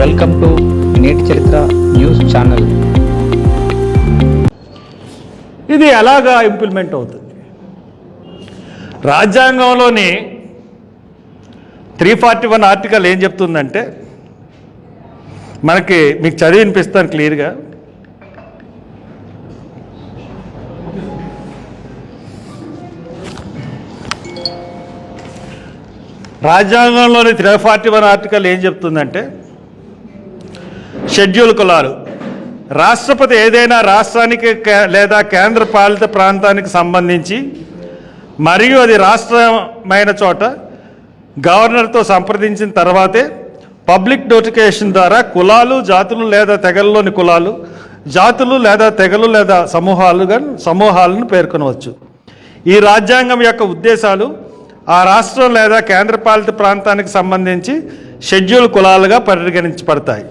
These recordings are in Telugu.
వెల్కమ్ టు నేటి చరిత్ర న్యూస్ ఛానల్. ఇది ఎలాగా ఇంప్లిమెంట్ అవుతుంది? రాజ్యాంగంలోని త్రీ ఫార్టీ వన్ ఆర్టికల్ ఏం చెప్తుందంటే మనకి మీకు చదివి వినిపిస్తాను క్లియర్గా. రాజ్యాంగంలోని త్రీ ఫార్టీ వన్ ఆర్టికల్ ఏం చెప్తుందంటే షెడ్యూల్ కులాలు. రాష్ట్రపతి ఏదైనా రాష్ట్రానికి లేదా కేంద్ర పాలిత ప్రాంతానికి సంబంధించి మరియు అది రాష్ట్రమైన చోట గవర్నర్తో సంప్రదించిన తర్వాతే పబ్లిక్ నోటిఫికేషన్ ద్వారా కులాలు జాతులు లేదా తెగల్లోని కులాలు జాతులు లేదా తెగలు లేదా సమూహాలుగా సమూహాలను పేర్కొనవచ్చు. ఈ రాజ్యాంగం యొక్క ఉద్దేశాలు ఆ రాష్ట్రం లేదా కేంద్రపాలిత ప్రాంతానికి సంబంధించి షెడ్యూల్ కులాలుగా పరిగణించబడతాయి.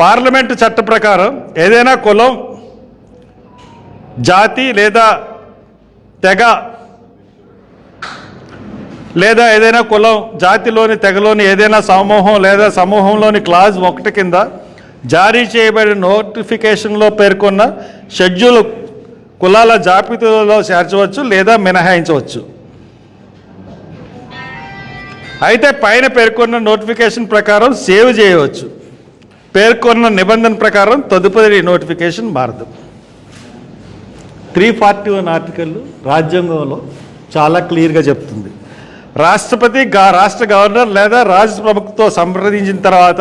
పార్లమెంటు చట్ట ప్రకారం ఏదైనా కులం జాతి లేదా తెగ లేదా ఏదైనా కులం జాతిలోని తెగలోని ఏదైనా సమూహం లేదా సమూహంలోని క్లాజ్ ఒకటి కింద జారీ చేయబడిన నోటిఫికేషన్లో పేర్కొన్న షెడ్యూల్ కులాల జాబితాలో చేర్చవచ్చు లేదా మినహాయించవచ్చు. అయితే పైన పేర్కొన్న నోటిఫికేషన్ ప్రకారం సేవ్ చేయవచ్చు. పేర్కొన్న నిబంధన ప్రకారం తదుపరి నోటిఫికేషన్ మారదు. త్రీ ఫార్టీ వన్ ఆర్టికల్ రాజ్యాంగంలో చాలా క్లియర్గా చెప్తుంది. రాష్ట్రపతి గా రాష్ట్ర గవర్నర్ లేదా రాష్ట్ర ప్రముఖతో సంప్రదించిన తర్వాత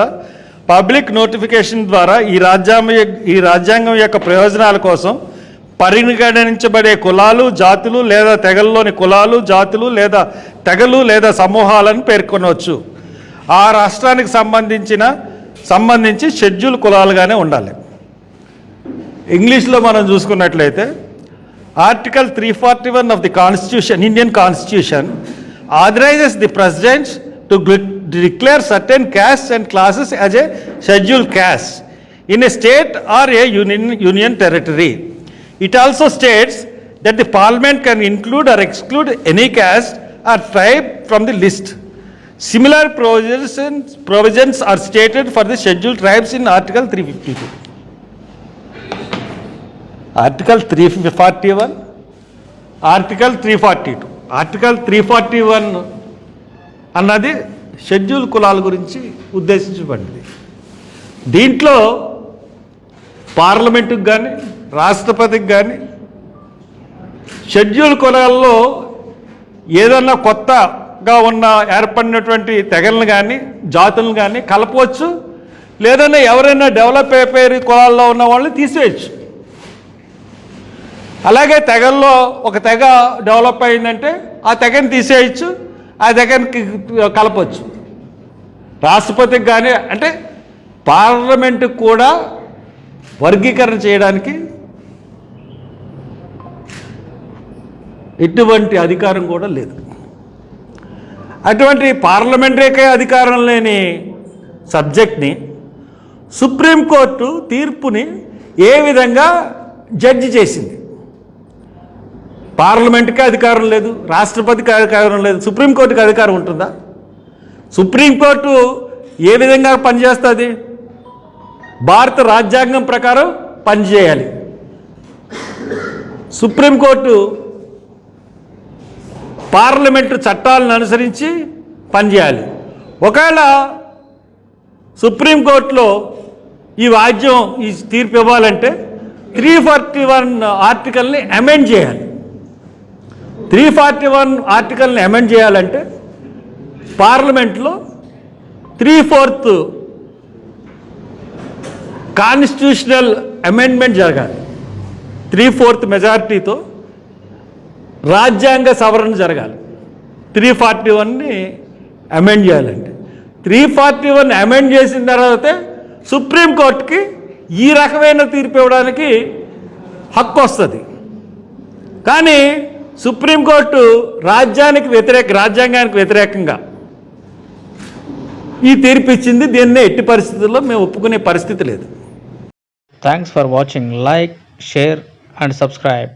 పబ్లిక్ నోటిఫికేషన్ ద్వారా ఈ రాజ్యాంగ ఈ రాజ్యాంగం యొక్క ప్రయోజనాల కోసం పరిగణించబడే కులాలు జాతులు లేదా తెగల్లోని కులాలు జాతులు లేదా తెగలు లేదా సమూహాలను పేర్కొనవచ్చు. ఆ రాష్ట్రానికి సంబంధించిన సంబంధించి షెడ్యూల్ కులాలుగానే ఉండాలి ఇంగ్లీష్లో మనం చూసుకున్నట్లయితే article three forty one of the constitution Indian constitution authorises the president to declare certain caste and classes as a schedule caste in a state or a union union territory it also states that the parliament can include or exclude any caste or tribe from the list. Similar provisions provisions are stated for the schedule tribes in article three fifty two article three forty one article three forty two article three forty one అన్నది షెడ్యూల్ కులాల గురించి ఉద్దేశించబడింది. దీంట్లో పార్లమెంటుకు కానీ రాష్ట్రపతికి కానీ షెడ్యూల్ కులాల్లో ఏదన్నా కొత్త కొత్తగా ఉన్న ఏర్పడినటువంటి తెగలను కానీ జాతులను కానీ కలపవచ్చు. లేదన్నా ఎవరైనా డెవలప్ అయిపోయి కులాల్లో ఉన్న వాళ్ళని తీసేయచ్చు. అలాగే తెగల్లో ఒక తెగ డెవలప్ అయిందంటే ఆ తెగని తీసేయచ్చు ఆ తెగనికి కలపచ్చు రాష్ట్రపతికి కానీ అంటే పార్లమెంటు కూడా వర్గీకరణ చేయడానికి ఎటువంటి అధికారం కూడా లేదు. అటువంటి పార్లమెంటరీకే అధికారం లేని సబ్జెక్ట్ని సుప్రీంకోర్టు తీర్పుని ఏ విధంగా జడ్జి చేసింది? పార్లమెంట్కి అధికారం లేదు రాష్ట్రపతికి అధికారం లేదు సుప్రీంకోర్టుకి అధికారం ఉంటుందా? సుప్రీంకోర్టు ఏ విధంగా పనిచేస్తుంది? భారత రాజ్యాంగం ప్రకారం పనిచేయాలి. సుప్రీంకోర్టు పార్లమెంటు చట్టాలను అనుసరించి పనిచేయాలి. ఒకవేళ సుప్రీంకోర్టులో ఈ వాద్యం ఈ తీర్పు ఇవ్వాలంటే త్రీ ఫార్టీ వన్ ఆర్టికల్ని అమెండ్ చేయాలి. త్రీ ఫార్టీ వన్ ఆర్టికల్ని అమెండ్ చేయాలంటే పార్లమెంట్లో త్రీ ఫోర్త్ కాన్స్టిట్యూషనల్ అమెండ్మెంట్ జరగాలి. త్రీ ఫోర్త్ మెజారిటీతో రాజ్యాంగ సవరణ జరగాలి. త్రీ ఫార్టీ వన్ని అమెండ్ చేయాలండి త్రీ ఫార్టీ వన్ అమెండ్ చేసిన తర్వాతే సుప్రీంకోర్టుకి ఈ రకమైన తీర్పు ఇవ్వడానికి హక్కు వస్తుంది. కానీ సుప్రీంకోర్టు రాజ్యానికి వ్యతిరేక రాజ్యాంగానికి వ్యతిరేకంగా ఈ తీర్పు ఇచ్చింది. దీన్ని ఎట్టి పరిస్థితుల్లో మేము ఒప్పుకునే పరిస్థితి లేదు. Thanks for watching like share and subscribe